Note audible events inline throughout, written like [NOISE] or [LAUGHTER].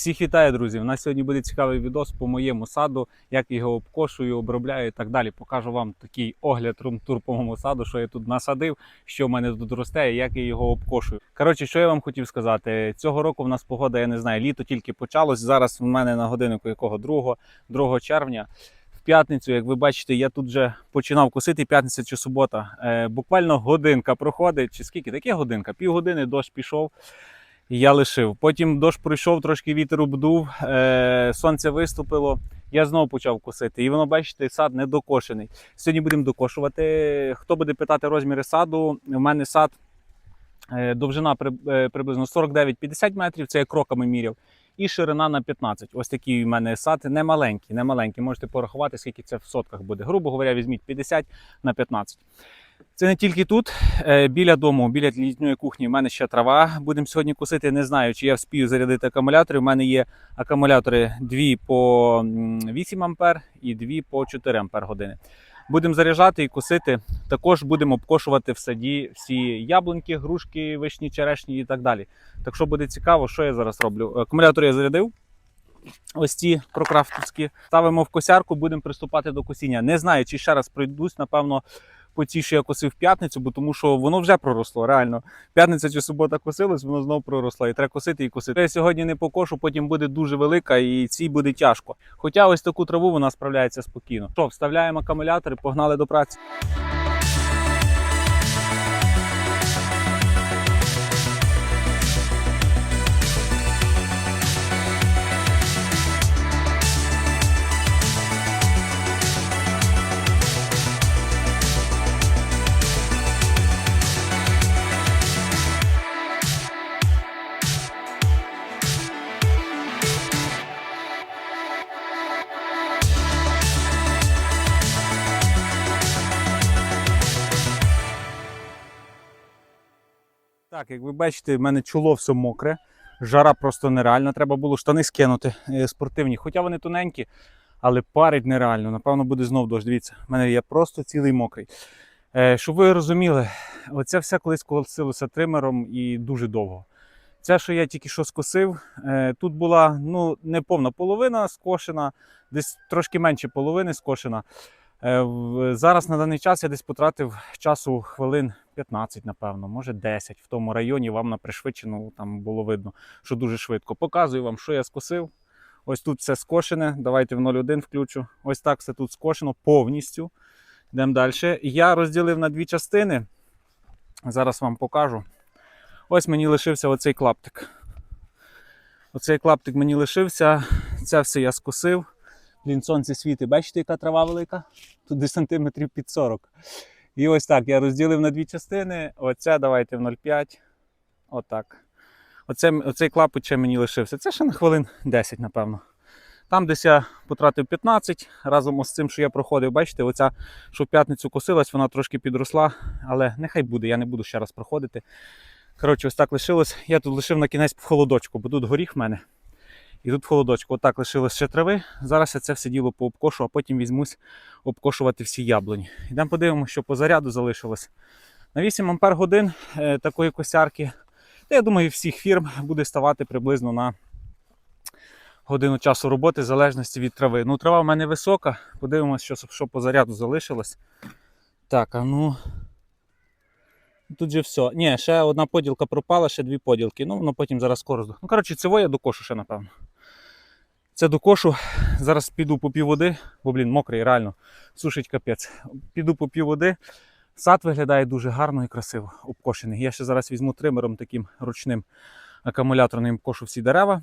Всіх вітаю, друзі! У нас сьогодні буде цікавий відос по моєму саду, як його обкошую, обробляю і так далі. Покажу вам такий огляд румтур по моєму саду, що я тут насадив, що в мене тут росте і як я його обкошую. Коротше, що я вам хотів сказати, цього року в нас погода, я не знаю, літо тільки почалось. Зараз в мене на годиннику якого 2, 2 червня. В п'ятницю, як ви бачите, я тут вже починав косити п'ятниця чи субота. Е, буквально годинка проходить, чи скільки таке годинка? Півгодини дощ пішов. І я лишив. Потім дощ пройшов, трошки вітер обдув, е, сонце виступило. Я знову почав косити. І воно, бачите, сад не докошений. Сьогодні будемо докошувати. Хто буде питати розміри саду? У мене сад е, довжина е, приблизно 49-50 метрів, це я кроками міряв. І ширина на 15. Ось такий у мене сад не маленький, не маленький. Можете порахувати, скільки це в сотках буде. Грубо говоря, візьміть 50 на 15. Це не тільки тут, е, біля дому, біля літньої кухні. У мене ще трава. Будемо сьогодні косити. Не знаю, чи я вспію зарядити акумулятори. У мене є акумулятори 2 по 8 ампер і 2 по 4 ампер години. Будемо заряджати і косити. Також будемо обкошувати в саді всі яблуньки, грушки, вишні, черешні і так далі. Так що буде цікаво, що я зараз роблю. Акумулятор я зарядив. Ось ці прокрафтовські. Ставимо в косярку, будемо приступати до косіння. Не знаю, чи ще раз пройдусь, напевно, по ті, що я косив п'ятницю, бо тому що воно вже проросло, реально. П'ятниця чи субота косилось, воно знову проросло. І треба косити і косити. Я сьогодні не покошу, потім буде дуже велика і цій буде тяжко. Хоча ось таку траву вона справляється спокійно. Що, вставляємо акумулятори, погнали до праці. Як ви бачите, в мене чоло все мокре, жара просто нереальна. Треба було штани скинути е, спортивні. Хоча вони тоненькі, але парить нереально. Напевно, буде знов дощ. Дивіться, в мене є просто цілий мокрий. Е, щоб ви розуміли, оце все колись косилося тримером і дуже довго. Це, що я тільки що скосив, е, тут була ну, не повна половина скошена, десь трошки менше половини скошена. Е, Зараз на даний час я десь потратив часу хвилин 15, напевно, може 10 в тому районі. Вам на пришвидшену там було видно, що дуже швидко. Показую вам, що я скосив. Ось тут все скошене. Давайте в 0,1 включу. Ось так все тут скошено повністю. Йдемо далі. Я розділив на дві частини. Зараз вам покажу. Ось мені лишився оцей клаптик. Оцей клаптик мені лишився. Це все я скосив. Блін, сонце світить. Бачите, яка трава велика? Тут сантиметрів під 40. І ось так я розділив на дві частини. Оце давайте в 0,5. Отак. Оце, оцей клапоть ще мені лишився. Це ще на хвилин 10, напевно. Там десь я потратив 15 разом з цим, що я проходив. Бачите, оця, що в п'ятницю косилась, вона трошки підросла, але нехай буде, я не буду ще раз проходити. Коротше, ось так лишилось. Я тут лишив на кінець в холодочку, бо тут горіх в мене. І тут в холодочку. Отак лишилось ще трави. Зараз я це все діло пообкошу, а потім візьмусь обкошувати всі яблуні. Йдемо подивимося, що по заряду залишилось. На 8 ампер годин е, такої косярки. Та я думаю, всіх фірм буде ставати приблизно на годину часу роботи в залежності від трави. Ну, трава в мене висока. Подивимося, що, що по заряду залишилось. Так, а ну. Тут же все. Ні, ще одна поділка пропала, ще дві поділки. Ну, воно потім зараз скоро. Ну, коротше, цього я докошу ще, напевно. Це докошу. Зараз піду по пів води, бо, блін, мокрий, реально. Сушить капець. Піду по пів води. Сад виглядає дуже гарно і красиво обкошений. Я ще зараз візьму тримером таким ручним акумуляторним кошу всі дерева.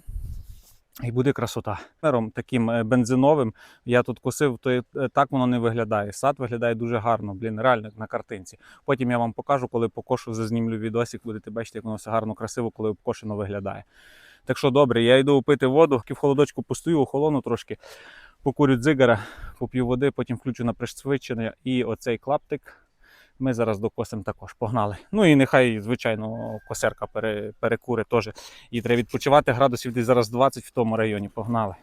І буде красота. Тримером таким е, бензиновим я тут косив, то е, так воно не виглядає. Сад виглядає дуже гарно, блін, реально на картинці. Потім я вам покажу, коли покошу, зазнімлю відосик, будете бачити, як воно все гарно, красиво, коли обкошено виглядає. Так що добре, я йду пити воду, в холодочку постою, охолону трошки, покурю дзигара, поп'ю води, потім включу на пришвидшення і оцей клаптик. Ми зараз докосимо також. Погнали. Ну і нехай, звичайно, косерка пере, перекури теж. І треба відпочивати градусів десь зараз 20 в тому районі. Погнали.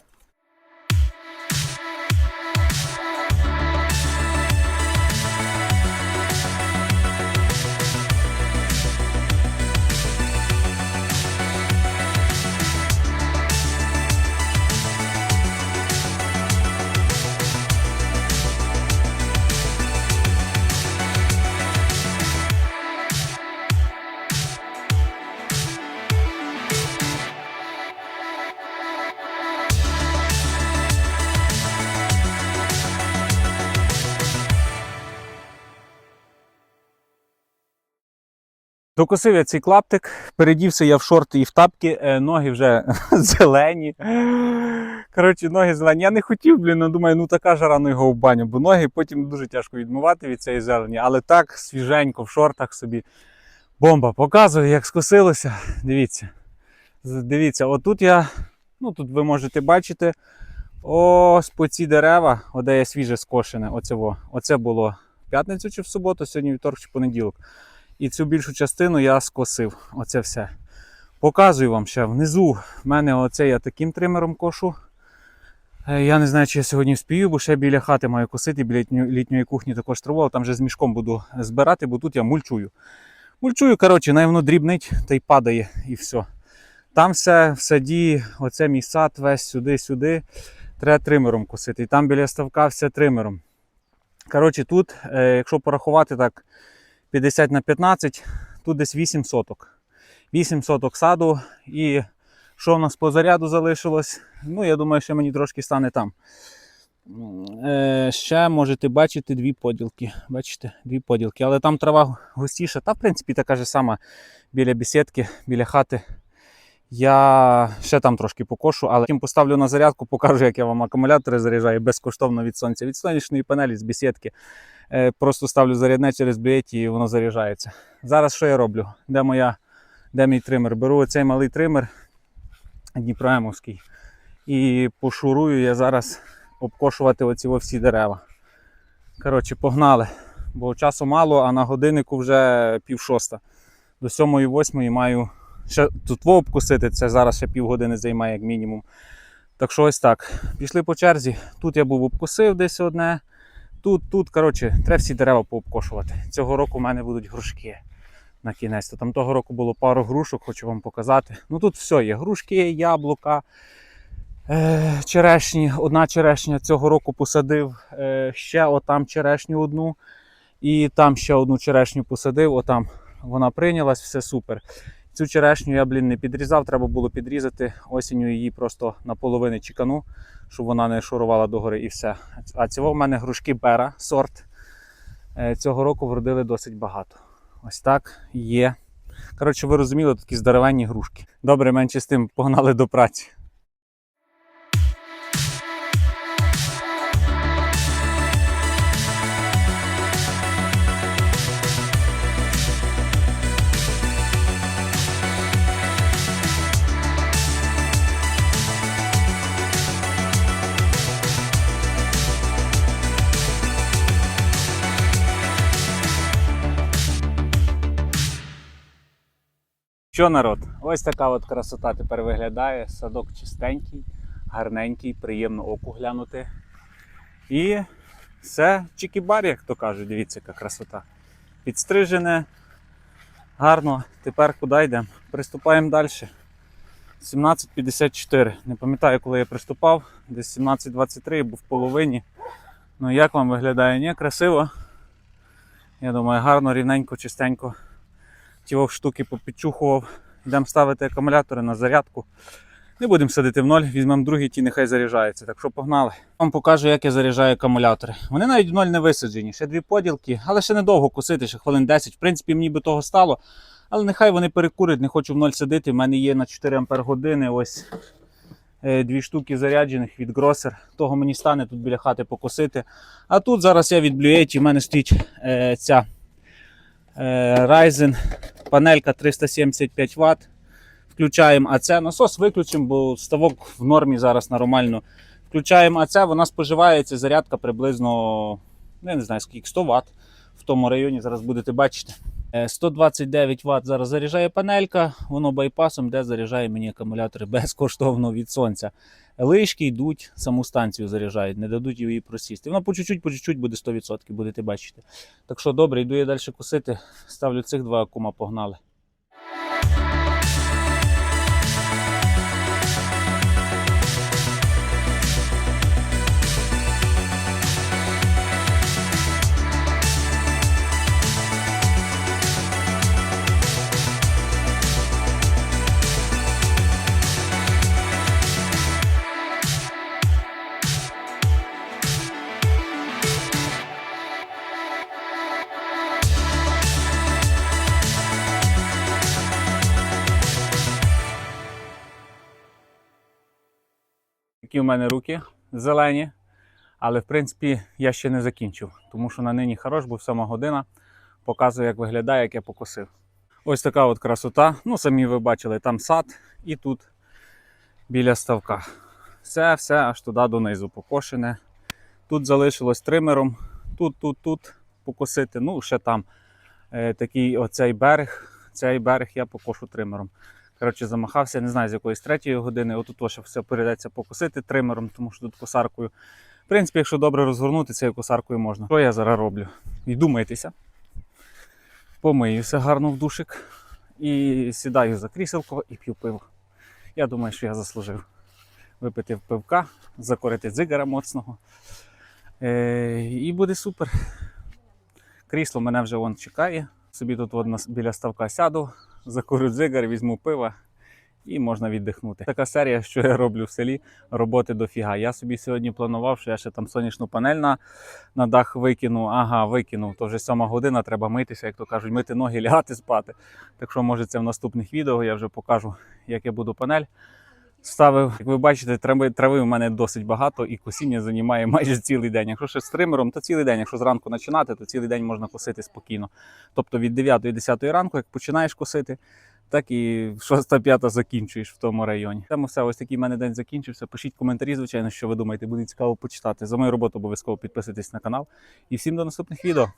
Докусив я цей клаптик, передівся я в шорти і в тапки, е, ноги вже [LAUGHS] зелені. Коротше, ноги зелені. Я не хотів, блін, ну думаю, ну така жара ну його в баню, бо ноги потім дуже тяжко відмивати від цієї зелені, але так свіженько в шортах собі. Бомба, показую, як скосилося. Дивіться. Дивіться, отут я, ну тут ви можете бачити, ось по ці дерева, оде є свіже скошене, оце, оце було в п'ятницю чи в суботу, сьогодні вівторок чи понеділок. І цю більшу частину я скосив. Оце все. Показую вам ще внизу. В мене оце я таким тримером кошу. Е, Я не знаю, чи я сьогодні вспію, бо ще біля хати маю косити, біля літньої, кухні також траву, але там вже з мішком буду збирати, бо тут я мульчую. Мульчую, коротше, воно дрібнить та й падає, і все. Там все в саді, оце мій сад, весь сюди-сюди. Треба тримером косити. І там біля ставка все тримером. Коротше, тут, е, якщо порахувати так, 50 на 15, тут десь 8 соток. 8 соток саду. І що в нас по заряду залишилось? Ну, я думаю, що мені трошки стане там. Е, ще можете бачити дві поділки. Бачите, дві поділки. Але там трава густіша. Та, в принципі, така ж сама біля бесідки, біля хати. Я ще там трошки покошу, але потім поставлю на зарядку, покажу, як я вам акумулятори заряджаю безкоштовно від сонця. Від сонячної панелі з бесідки. Е, Просто ставлю зарядне через блєті і воно заряджається. Зараз що я роблю? Де моя, де мій тример? Беру оцей малий тример Дніпроемовський і пошурую я зараз обкошувати оці всі дерева. Коротше, погнали. Бо часу мало, а на годиннику вже пів шоста. До сьомої восьмої маю ще тут во обкусити, це зараз ще півгодини займає як мінімум. Так що ось так. Пішли по черзі. Тут я був обкусив десь одне. Тут, тут, коротше, треба всі дерева пообкошувати. Цього року в мене будуть грушки на кінець. Там того року було пару грушок, хочу вам показати. Ну тут все є: грушки, яблука, е, черешні. Одна черешня цього року посадив, е, ще отам черешню одну. І там ще одну черешню посадив, отам вона прийнялась, все супер. Цю черешню я, блін, не підрізав, треба було підрізати. Осінню її просто наполовину чекану, щоб вона не шурувала догори і все. А цього в мене грушки бера, сорт. Е, Цього року вродили досить багато. Ось так є. Коротше, ви розуміли, такі здоровенні грушки. Добре, менше з тим, погнали до праці. Що народ? Ось така от красота тепер виглядає. Садок чистенький, гарненький, приємно оку глянути. І все чики-бар, як то кажуть, дивіться, яка красота. Підстрижене, гарно. Тепер куди йдемо? Приступаємо далі. 17.54. Не пам'ятаю, коли я приступав, десь 17.23 був в половині. Ну як вам виглядає? Ні, красиво. Я думаю, гарно, рівненько, чистенько ті штуки попідчухував. Йдемо ставити акумулятори на зарядку. Не будемо садити в ноль, візьмемо другий, ті нехай заряджаються. Так що погнали. Вам покажу, як я заряджаю акумулятори. Вони навіть в ноль не висаджені, ще дві поділки, але ще недовго косити, ще хвилин 10. В принципі, мені би того стало. Але нехай вони перекурять, не хочу в ноль садити. У мене є на 4 Ампер години ось е, дві штуки заряджених від Grosser. Того мені стане тут біля хати покосити. А тут зараз я від Blue в мене стоїть е, ця Ryzen панелька 375 Вт. Включаємо АЦ. Насос виключимо, бо ставок в нормі зараз нормально. Включаємо АЦ, вона споживається зарядка приблизно, ну, я не знаю скільки 100 Вт. В тому районі зараз будете бачити. Е, 129 Вт зараз заряджає панелька, воно байпасом, де заряджає мені акумулятори [LAUGHS] безкоштовно від сонця. Лишки йдуть, саму станцію заряджають, не дадуть її просісти. Воно по чуть-чуть, по чуть-чуть буде 100%, будете бачити. Так що добре, йду я далі косити. Ставлю цих два акума, погнали. Такі в мене руки зелені. Але в принципі я ще не закінчив, тому що на нині хорош, був сама година. Показую, як виглядає, як я покосив. Ось така от красота. Ну, самі ви бачили, там сад і тут біля ставка. Все, все аж туди донизу покошене. Тут залишилось тримером, тут, тут, тут покосити. Ну, ще там е, такий оцей берег. Цей берег я покошу тримером. Коротше, замахався, не знаю з якоїсь третьої години. Отут ось все прийдеться покосити тримером, тому що тут косаркою. В принципі, якщо добре розгорнути, цією косаркою можна. Що я зараз роблю? Йду митися, помиюся гарно в душик і сідаю за кріселко і п'ю пиво. Я думаю, що я заслужив випити пивка, закорити дзигара моцного. Е, і буде супер. Крісло мене вже вон чекає. Собі тут от біля ставка сяду, закурю дзигар, візьму пива і можна віддихнути. Така серія, що я роблю в селі, роботи дофіга. Я собі сьогодні планував, що я ще там сонячну панель на, на дах викину. Ага, викинув. То вже сьома година, треба митися, як то кажуть, мити ноги, [LAUGHS] лягати спати. Так що, може, це в наступних відео я вже покажу, як я буду панель. Ставив, як ви бачите, трави, трави у мене досить багато і косіння займає майже цілий день. Якщо ще з тримером, то цілий день. Якщо зранку починати, то цілий день можна косити спокійно. Тобто від 9 до 10 ранку, як починаєш косити, так і 6-5 закінчуєш в тому районі. Тому все, ось такий в мене день закінчився. Пишіть коментарі, звичайно, що ви думаєте, буде цікаво почитати. За мою роботу обов'язково підписуйтесь на канал. І всім до наступних відео.